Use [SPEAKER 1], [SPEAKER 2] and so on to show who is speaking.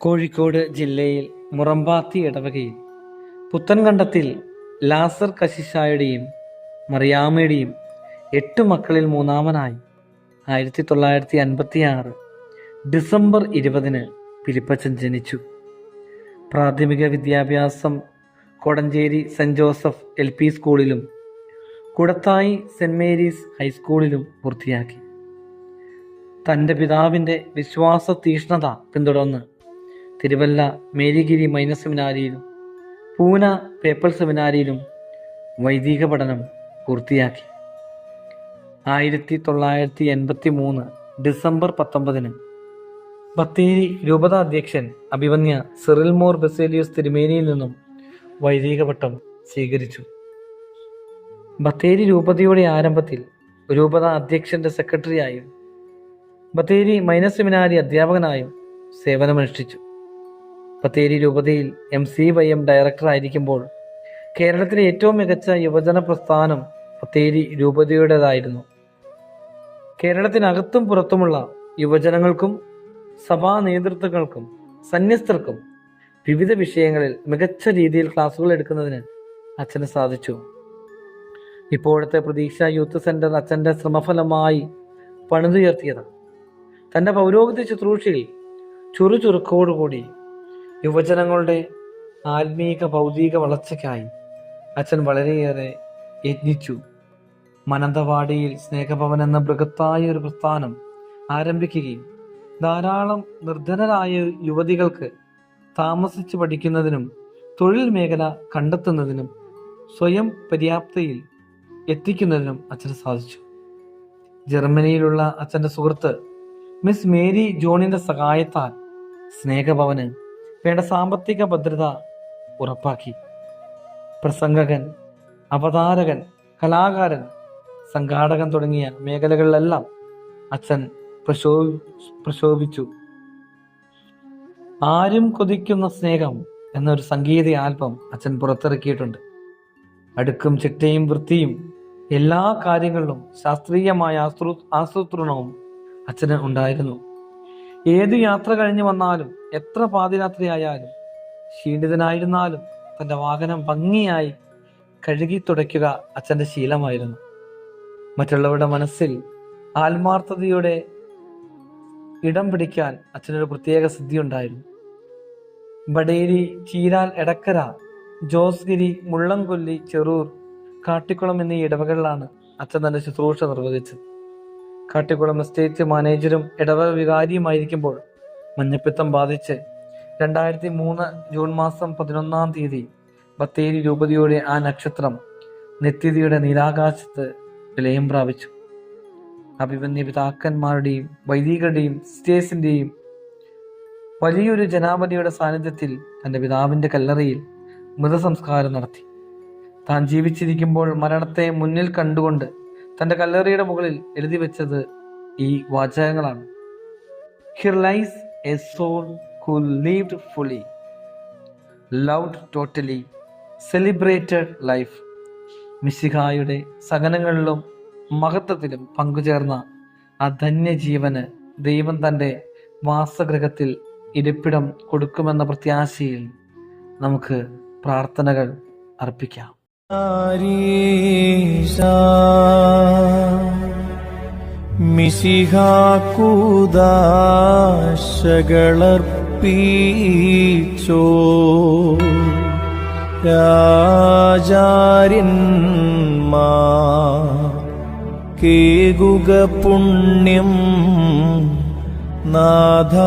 [SPEAKER 1] കോഴിക്കോട് ജില്ലയിൽ മുറമ്പാത്തി ഇടവകയിൽ പുത്തൻകണ്ടത്തിൽ ലാസർ കശിഷായുടെയും മറിയാമ്മയുടെയും എട്ട് മക്കളിൽ മൂന്നാമനായി ആയിരത്തി തൊള്ളായിരത്തി അൻപത്തി ആറ് ഡിസംബർ ഇരുപതിന് പിലിപ്പച്ചൻ ജനിച്ചു. പ്രാഥമിക വിദ്യാഭ്യാസം Kodanchery saint Joseph L P സ്കൂളിലും കുടത്തായി സെന്റ് മേരീസ് ഹൈസ്കൂളിലും പൂർത്തിയാക്കി. തന്റെ പിതാവിന്റെ വിശ്വാസ തീഷ്ണത പിന്തുടർന്ന് തിരുവല്ല മേരിഗിരി മൈന സെമിനാരിയിലും പൂന പേപ്പർ സെമിനാരിയിലും വൈദിക പഠനം പൂർത്തിയാക്കി. ആയിരത്തി തൊള്ളായിരത്തി എൺപത്തി മൂന്ന് ഡിസംബർ പത്തൊമ്പതിന് ബത്തേരി രൂപത അധ്യക്ഷൻ അഭിവന്യ സിറിൽ മോർ ബസേലിയോസ് തിരുമേനിയിൽ നിന്നും വൈദിക പട്ടം സ്വീകരിച്ചു. ബത്തേരി രൂപതയുടെ ആരംഭത്തിൽ രൂപത അധ്യക്ഷന്റെ സെക്രട്ടറിയായും ബത്തേരി മൈനസ് സെമിനാരി അധ്യാപകനായും സേവനമനുഷ്ഠിച്ചു. ബത്തേരി രൂപതയിൽ എം സി വൈ എം ഡയറക്ടറായിരിക്കുമ്പോൾ കേരളത്തിലെ ഏറ്റവും മികച്ച യുവജന പ്രസ്ഥാനം ബത്തേരി രൂപതയുടേതായിരുന്നു. കേരളത്തിനകത്തും പുറത്തുമുള്ള യുവജനങ്ങൾക്കും സഭാ നേതൃത്വങ്ങൾക്കും സന്യസ്തർക്കും വിവിധ വിഷയങ്ങളിൽ മികച്ച രീതിയിൽ ക്ലാസ്സുകൾ എടുക്കുന്നതിന് അച്ഛന് സാധിച്ചു. ഇപ്പോഴത്തെ പ്രതീക്ഷ യൂത്ത് സെന്റർ അച്ഛന്റെ ശ്രമഫലമായി പണിതുയർത്തിയതാണ്. തന്റെ പൗരോഗത്യ ശുശ്രൂഷയിൽ ചുറുചുറുക്കോടുകൂടി യുവജനങ്ങളുടെ ആത്മീക ഭൗതിക വളർച്ചയ്ക്കായി അച്ഛൻ വളരെയേറെ യജ്ഞിച്ചു മനന്തവാടിയിൽ സ്നേഹഭവൻ എന്ന ബൃഹത്തായ ഒരു പ്രസ്ഥാനം ആരംഭിക്കുകയും ധാരാളം നിർധനരായ യുവതികൾക്ക് താമസിച്ച് പഠിക്കുന്നതിനും തൊഴിൽ മേഖല കണ്ടെത്തുന്നതിനും സ്വയം പര്യാപ്തയിൽ എത്തിക്കുന്നതിനും അച്ഛന് സാധിച്ചു. ജർമ്മനിയിലുള്ള അച്ഛന്റെ സുഹൃത്ത് മിസ് മേരി ജോണിന്റെ സഹായത്താൽ സ്നേഹഭവന് വേണ്ട സാമ്പത്തിക ഭദ്രത ഉറപ്പാക്കി. പ്രസംഗകൻ അവതാരകൻ കലാകാരൻ സംഘാടകൻ തുടങ്ങിയ മേഖലകളിലെല്ലാം അച്ഛൻ പ്രശോ പ്രശോഭിച്ചു. ആരും കൊതിക്കുന്ന സ്നേഹം എന്നൊരു സംഗീത ആൽബം അച്ഛൻ പുറത്തിറക്കിയിട്ടുണ്ട്. അടുക്കും ചിട്ടയും വൃത്തിയും എല്ലാ കാര്യങ്ങളിലും ശാസ്ത്രീയമായ ആസൂ ആസൂത്രണവും അച്ഛന് ഉണ്ടായിരുന്നു. ഏത് യാത്ര കഴിഞ്ഞു വന്നാലും എത്ര പാതിരാത്രിയായാലും ക്ഷീണിതനായിരുന്നാലും തന്റെ വാഹനം ഭംഗിയായി കഴുകി തുടയ്ക്കുക അച്ഛന്റെ ശീലമായിരുന്നു. മറ്റുള്ളവരുടെ മനസ്സിൽ ആത്മാർത്ഥതയുടെ ഇടം പിടിക്കാൻ അച്ഛനൊരു പ്രത്യേക സിദ്ധി ഉണ്ടായിരുന്നു ബഡേരി ചീരാൽ എടക്കര ജോസ്ഗിരി മുള്ളംകൊല്ലി ചെറൂർ കാട്ടിക്കുളം എന്നീ ഇടവകളിലാണ് അച്ഛൻ തന്റെ ശുശ്രൂഷ നിർവഹിച്ചത്. കാട്ടിക്കുളം എസ്റ്റേറ്റ് മാനേജരും ഇടവക വികാരിയുമായിരിക്കുമ്പോൾ മഞ്ഞപ്പിത്തം ബാധിച്ച് രണ്ടായിരത്തി മൂന്ന് ജൂൺ മാസം പതിനൊന്നാം തീയതി ബത്തേരി രൂപതയുടെ ആ നക്ഷത്രം നിത്യതയുടെ നീലാകാശത്ത് വിലയം പ്രാപിച്ചു. അഭിമന്യ പിതാക്കന്മാരുടെയും വൈദികരുടെയും സിസ്റ്റേഴ്സിന്റെയും വലിയൊരു ജനാപതിയുടെ സാന്നിധ്യത്തിൽ തന്റെ പിതാവിന്റെ കല്ലറയിൽ മൃതസംസ്കാരം നടത്തി. താൻ ജീവിച്ചിരിക്കുമ്പോൾ മരണത്തെ മുന്നിൽ കണ്ടുകൊണ്ട് തന്റെ കല്ലറിയുടെ മുകളിൽ എഴുതി വെച്ചത് ഈ വാചകങ്ങളാണ്. Here lies a soul who lived fully loved totally celebrated life മിശിഹായുടെ സഹനങ്ങളിലും മഹത്വത്തിലും പങ്കുചേർന്ന ആ ധന്യജീവന് ദൈവം തന്റെ വാസഗൃഹത്തിൽ ഇരിപ്പിടം കൊടുക്കുമെന്ന പ്രത്യാശയിൽ നമുക്ക് പ്രാർത്ഥനകൾ അർപ്പിക്കാം.
[SPEAKER 2] മിശിഹാക്കൂദാശകളർപ്പീച്ചോ. രാജാര്യന്മാ കേകുക പുണ്യം നാഥാസ്തോത്രം.